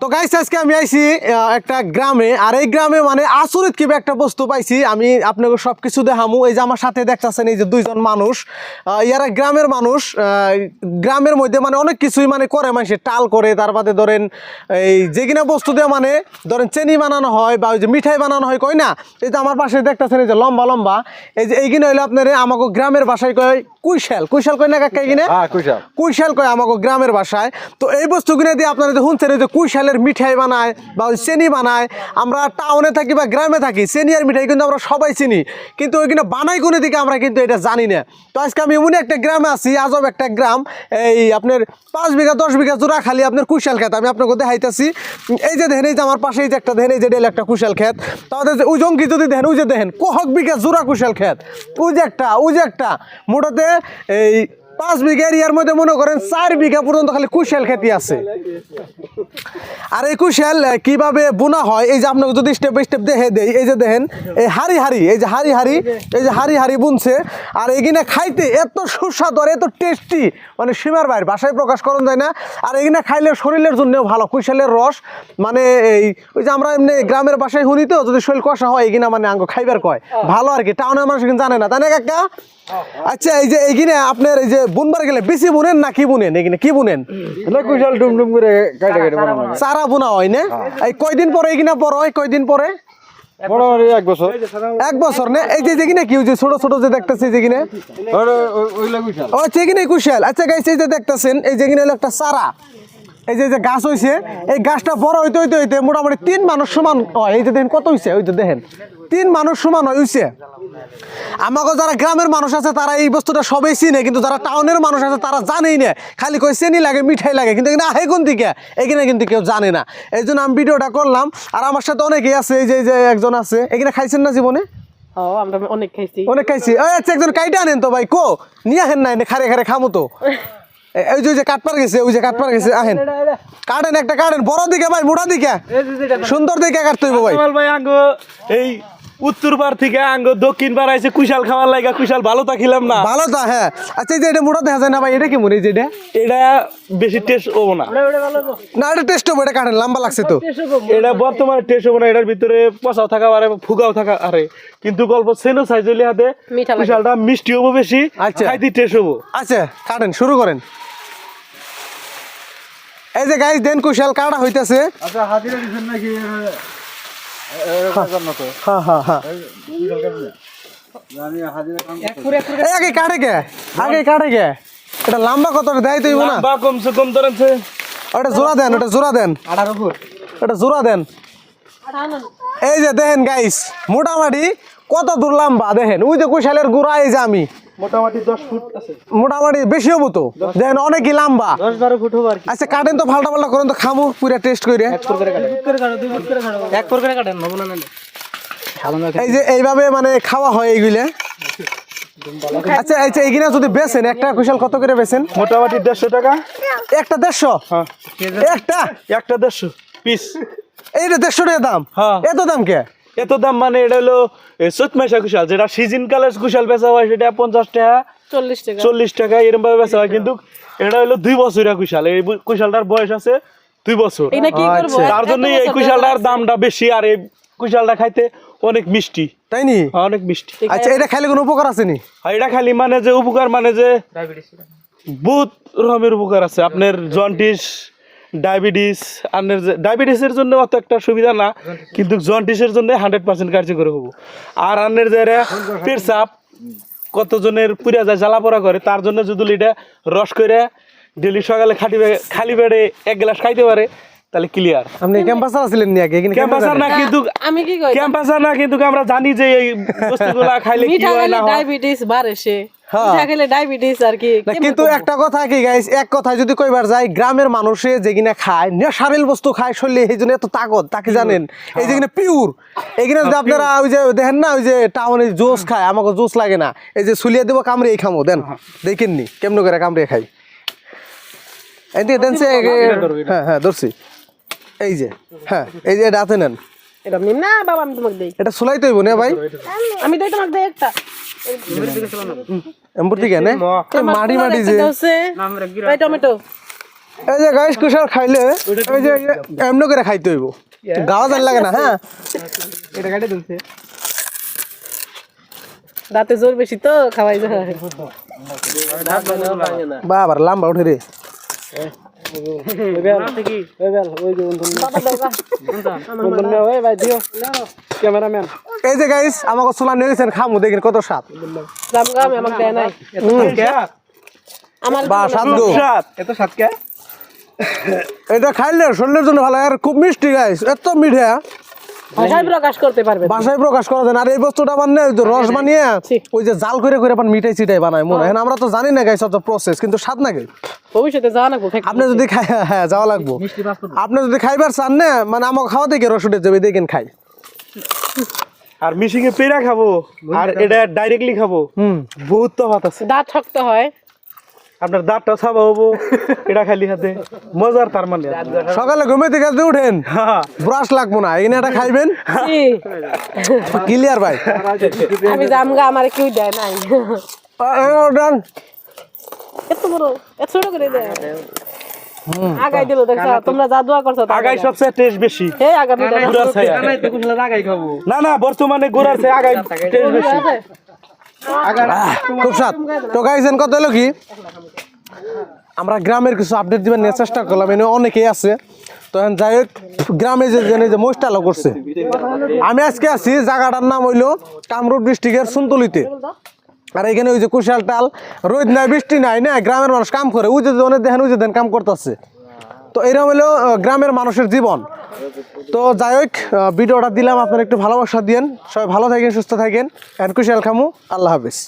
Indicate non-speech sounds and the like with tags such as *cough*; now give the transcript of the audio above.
তো গাইস আজকে আমি আইছি একটা গ্রামে, আর এই গ্রামে মানে আসরিত কিবা একটা বস্তু পাইছি, আমি আপনাকে সব কিছু দেখামু। এই যে আমার সাথে দেখতেছেন এই যে দুইজন মানুষ ইয়ারা গ্রামের মানুষ গ্রামের মধ্যে মানে অনেক কিছুই মানে করে মানুষে, টাল করে, তার বাদে ধরেন এই যে কিনা বস্তু দিয়ে মানে ধরেন চেনি বানানো হয় বা ওই যে মিঠাই বানানো হয় কই না? এই যে আমার পাশে দেখতেছেন এই যে লম্বা লম্বা, এই যে এইখানে হইলে আপনার আমাকে গ্রামের বাসায় কয় কুইশাল কুইশাল কয় না কাকা কিনে হ্যাঁ কুইশাল। কুইশাল কয় আমাকে গ্রামের ভাষায় তো এই বস্তুগুলো দিয়ে আপনারা যে শুনছেন যে কুইশালের মিঠাই বানায় বা ওই চেনি বানায় আমরা টাউনে থাকি বা গ্রামে থাকি চেনি আর মিঠাই কিন্তু আমরা সবাই চিনি। কিন্তু ওইখানে বানাই কোনে দিকে আমরা কিন্তু এটা জানি না। তো আজকে আমি এমন একটা গ্রামে আছি আজব একটা গ্রাম এই আপনার পাঁচ বিঘা দশ বিঘা জোড়া খালি আপনার কুইশাল খেত আমি আপনাকে দেখাইতেছি। এই যে দেখেন এই যে আমার পাশে এই যে একটা দেখেন এই যে ডেল একটা কুশাল খেত তাদের যে ওই জঙ্গি যদি দেখেন ওই যে দেখেন কোহক বিঘা জোড়া কুশাল খেত ওই যে একটা ওই যে একটা মোটাতে এই পাঁচ বিঘা এরিয়ার মধ্যে মনে করেন চার বিঘা পর্যন্ত খালি কুশাল খেতি আছে। আর এই কুশাল কীভাবে বোনা হয়, এই যে আপনাকে যদি স্টেপ বাই স্টেপ দেখে দেই, এই যে দেখেন, এই হাড়ি হাড়ি, এই যে হারি হাড়ি, এই যে হারি হাড়ি বুনছে, আর এখানে খাইতে এত সুস্বাদু আর এত টেস্টি মানে সীমার বাইরে, বাসায় প্রকাশ করা যায় না। আর এখানে খাইলে শরীরের জন্যও ভালো, কুশালের রস মানে এই, ওই যে আমরা এমনি গ্রামের বাসায় শুনি তো, যদি শরীর কষা হয় এখানে মানে আঙ্গ খাইবার কয়। ভালো আর কি, টাউনের মানুষ কিন্তু জানে না, তাই না কাকা? আচ্ছা এই যে এইখানে আপনার এই যে বুনবার গেলে বেশি বুনেন না কি বুনেন? এখানে কি বুনেন? সারা কুইশাল ডুম ডুম করে কাটে কাটে চারা বোনা। হয়। না? এই কয়দিন পরে এখানে বড় হয়? কয়দিন পরে? এক বছর। এক বছর না? এই যে যেখানে কি যে ছোট ছোট যে দেখতেছি যেখানে ও কুশাল। আচ্ছা গাইছে যে দেখতেছেন এই যেখানে হলো একটা চারা। এই যে যে গাছ হইছে এই গাছটা বড় হইতে হইতে হইতে মোটামুটি তিন মানুষ সমান হয়। এই যে দেখেন কত হইছে? ওই যে দেখেন তিন মানুষ সমান হয় হইছে। আমাকে যারা গ্রামের মানুষ আছে তারা এই বস্তুটা সবাই চিনে কিন্তু যারা টাউনের মানুষ আছে তারা জানেই না। খালি কই চেনি লাগে মিঠাই লাগে কিন্তু এখানে আহে কোন দিকে? এখানে কিন্তু কেউ জানে না। এই জন্য আমি ভিডিওটা করলাম। আর আমার সাথে অনেকেই আছে এই যে এই যে একজন আছে। এখানে খাইছেন না জীবনে? অনেক খাইছি। অনেক খাইছি। আচ্ছা একজন কাইটা আনেন তো ভাই কো? নিয়ে আহেন না এনে খারে খারে খামো তো। *laughs* এ- ওই যে ওই যে কাটপার গেছে ওই যে কাটপার গেছে আহেন। কাটেন একটা কাটেন। বড় দিকে ভাই মোটা দিকে। সুন্দর দিকে কাটতে হইব ভাই। ভাই আঙ্গ এই উত্তর পার থেকে আঙ্গ দক্ষিণ পার আইছে কুশাল খাওয়ার লাগা কুশাল ভালো থাকিলাম না। ভালো তো হ্যাঁ। আচ্ছা এই যে এটা মোটা দেখা যায় না ভাই এটা কি মনে এই যে এটা? এটা বেশি টেস্ট হব না। না এটা টেস্ট হবে এটা কাটেন লম্বা লাগছে তো। এটা বর্তমানে টেস্ট হব না এটার ভিতরে পচাও থাকা পারে ফুগাও থাকা আরে। কিন্তু গল্প সেনো সাইজ হইলে হাতে কুশালটা মিষ্টি হব বেশি আচ্ছা। খাইতে টেস্ট হব। আচ্ছা কাটেন শুরু করেন। এই যে গাইস দেন কুশাল কাটা হইতাছে। আচ্ছা হাজিরা দিচ্ছেন নাকি? আগে কাটে কে আগে কাটে কে এটা লম্বা কত দেয় তো না বা কমসে কম ধরেন সে। ওটা জোড়া দেন ওটা জোড়া দেন। ওটা জোড়া দেন। এই যে দেখেন গাইস মোটামুটি কত দূর লম্বা দেখেন? ওই যে কুশালের গুড়া এই যে আমি। মোটামুটি দশ ফুট আছে। মোটামুটি বেশি হব তো? দেখেন অনেকই লম্বা। দশ বারো ফুট হবে আর আচ্ছা কাটেন তো ফাল্টা ফাল্টা করেন তো খামু পুরা টেস্ট করে এক ফুট করে কাটো দুই করে কাটো। এক করে কাটেন নব না এই যে এইভাবে মানে খাওয়া হয় এইগুলা। আচ্ছা আচ্ছা এইগুলা যদি বেচেন একটা কুশাল কত করে বেচেন? মোটামুটি দেড়শো টাকা। একটা দেড়শো? হ্যাঁ। একটা? একটা দেড়শো পিস। এইটা দেড়শো টাকা দাম? হ্যাঁ। এত দাম কে? এত দাম মানে এটা হলো চৈত মাসা কুশাল যেটা সিজন কালের কুশাল বেচা হয় সেটা পঞ্চাশ টাকা চল্লিশ টাকা। চল্লিশ টাকা এরকম ভাবে বেচা হয়। কিন্তু এটা হলো দুই বছরের কুশাল এই কুশালটার বয়স আছে দুই বছর। আচ্ছা। তার জন্য এই কুশালটার দামটা বেশি আর এই কুশালটা খাইতে অনেক মিষ্টি। তাই নি? হ্যাঁ, অনেক মিষ্টি। আচ্ছা এটা খাইলে কোনো উপকার আছে নি? এটা খালি মানে যে উপকার মানে যে বহুত রকমের উপকার আছে। আপনার জন্ডিস ডায়াবেটিস আপনার যে ডায়াবেটিসের জন্য অত একটা সুবিধা না কিন্তু জন্ডিসের জন্য হান্ড্রেড পার্সেন্ট কার্যকর হব। আর আন্নের যে পেরসাপ কতজনের পুরিয়া যায় জ্বালা পড়া করে তার জন্য যদি এটা রস করে ডেলি সকালে খাটি খালি পেটে এক গ্লাস খাইতে পারে তাহলে ক্লিয়ার আপনি নি আগে? ক্যাম্পাসার না কিন্তু আমি কি কই ক্যাম্পাসার না কিন্তু আমরা জানি যে এই বস্তুগুলা *laughs* খাইলে কি হয় না ডায়াবেটিস বাড়ে সে হ্যাঁ। মিঠা খেলে ডায়াবেটিস আর কি না, কিন্তু একটা কথা কি গাইস এক কথা যদি কইবার যায় গ্রামের মানুষে যেগিনা খায় নেশারেল বস্তু খায় শরীরে এই জন্য এত তাকত তাকে জানেন? এই পিওর এইখানে যদি আপনারা ওই যে দেখেন না ওই যে টাউনে জুস খায় আমাকে জুস লাগে না। এই যে সুলিয়া দেবো কামড়ে এই খামো দেন। দেখেন নি কেমন করে কামড়ে খাই? এদিকে দেন হ্যাঁ হ্যাঁ ধরছি। এই যে হ্যাঁ এই যে হাতে নেন। এটা নিম না বাবা আমি তোমাকে দেই। এটা সুলাই তৈব না ভাই? আমি দেই তোমাকে দেই একটা। এম্বুর থেকে নে। এই মাটি মাটি যে। এই টমেটো। এই যে গাইস কুশাল খাইলে এই যে যে করে খাইতে হইব। গাওয়া জান লাগে না হ্যাঁ। এটা কাটে দিচ্ছে দাঁতে জোর বেশি তো খাওয়াই যায়। বাবার লাম্বা উঠে রে। এই যে গাইস আমাকে চুলা নিয়ে গেছেন খামু দেখেন কত সাত এটা খাইলে শরীরের জন্য ভালো আর খুব মিষ্টি গাইস এত মিঠা। ভাষায় প্রকাশ করতে পারবে বাসায় প্রকাশ করা যায় আর এই বস্তুটা মানে রস বানিয়ে ওই যে জাল করে করে মিঠাই চিটাই বানায় মনে হয়। আমরা তো জানি না গাইস অত প্রসেস কিন্তু স্বাদ না গাই ভবিষ্যতে যাওয়া না আপনি যদি খাই হ্যাঁ যাওয়া লাগবো। আপনি যদি খাইবার চান না মানে আমাকে খাওয়া দেখে রস উঠে যাবে দেখেন খাই। আর মিশিংয়ে পেড়া খাব আর এটা ডাইরেক্টলি খাব। হুম। বহুত তফাত আছে। দাঁত শক্ত হয়। আপনার দাঁতটা ছাবা হব এটা খালি হাতে। মজার তার মানে। সকালে ঘুমে থেকে উঠেন ব্রাশ লাগবো না এখানে এটা খাইবেন? ক্লিয়ার ভাই। আমি জামগা আমার কেউ দেয় নাই। ডান। এত বড় এত ছোট করে দেয়। আগাই দিল দেখছ? তোমরা যা দোয়া করছ আগাই সবচেয়ে টেস্ট বেশি। হে আগামী গুড়ার ছায়া। না না বর্তমানে গোড়ার চেয়ে আগাই টেস্ট বেশি। খুব স্বাদ। তো গাইছেন কত কি? আমরা গ্রামের কিছু আপডেট দিবার নিয়ে চেষ্টা করলাম এনে অনেকেই আছে। তো এখন যাই হোক গ্রামে যে যে মহিষটালো করছে। আমি আজকে আছি জায়গাটার নাম হইল কামরূপ ডিস্ট্রিক্টের সুন্তলিতে আর এখানে ওই যে কুশাল টাল রোদ নাই বৃষ্টি নাই না? গ্রামের মানুষ কাম করে। ওই যে অনেক দেখেন যে দেন কাম করতেছে। তো এরকম আহ, গ্রামের মানুষের জীবন। তো যাই হোক ভিডিওটা দিলাম, আপনারা একটু ভালোবাসা দিয়েন। সবাই ভালো থাকেন, সুস্থ থাকেন। এন্ড কুশাল খামু, আল্লাহ হাফিজ।